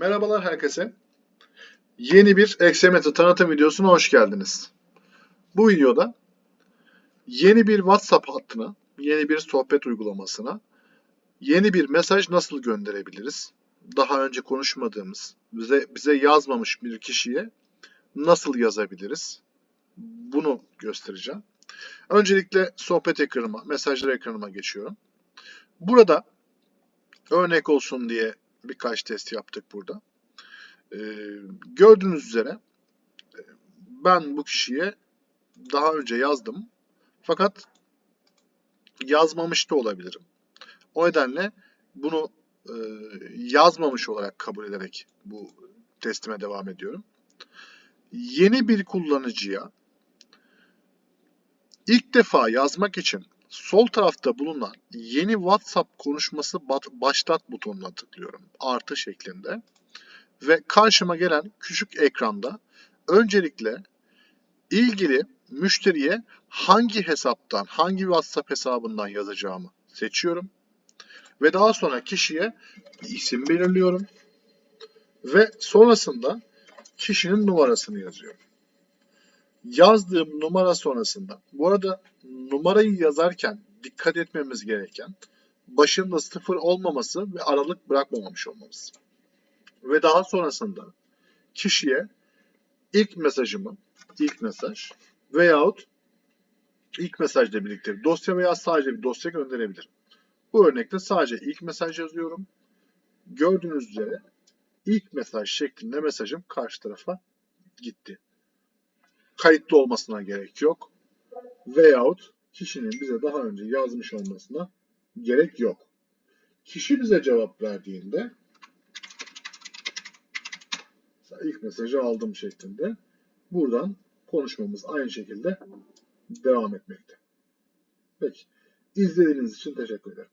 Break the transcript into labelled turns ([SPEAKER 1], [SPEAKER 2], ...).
[SPEAKER 1] Merhabalar herkese. Yeni bir Exemet'i tanıtım videosuna hoş geldiniz. Bu videoda yeni bir WhatsApp hattına, yeni bir sohbet uygulamasına yeni bir mesaj nasıl gönderebiliriz? Daha önce konuşmadığımız, bize bize yazmamış bir kişiye nasıl yazabiliriz? Bunu göstereceğim. Öncelikle sohbet ekranıma, mesajlar ekranıma geçiyorum. Burada örnek olsun diye birkaç test yaptık burada. Ee, gördüğünüz üzere e, ben bu kişiye daha önce yazdım. Fakat yazmamış da olabilirim. O nedenle bunu e, yazmamış olarak kabul ederek bu testime devam ediyorum. Yeni bir kullanıcıya ilk defa yazmak için sol tarafta bulunan yeni WhatsApp konuşması başlat butonuna tıklıyorum. Artı şeklinde. Ve karşıma gelen küçük ekranda öncelikle ilgili müşteriye hangi hesaptan, hangi WhatsApp hesabından yazacağımı seçiyorum. Ve daha sonra kişiye isim belirliyorum. Ve sonrasında kişinin numarasını yazıyorum. Yazdığım numara sonrasında, bu arada numarayı yazarken dikkat etmemiz gereken başında sıfır olmaması ve aralık bırakmamamış olmamız. Ve daha sonrasında kişiye ilk mesajımı, ilk mesaj veyahut ilk mesajla birlikte bir dosya veya sadece bir dosya gönderebilirim. Bu örnekte sadece ilk mesaj yazıyorum. Gördüğünüz üzere ilk mesaj şeklinde mesajım karşı tarafa gitti. Kayıtlı olmasına gerek yok. Veyahut kişinin bize daha önce yazmış olmasına gerek yok. Kişi bize cevap verdiğinde ilk mesajı aldım şeklinde buradan konuşmamız aynı şekilde devam etmekte. Peki. İzlediğiniz için teşekkür ederim.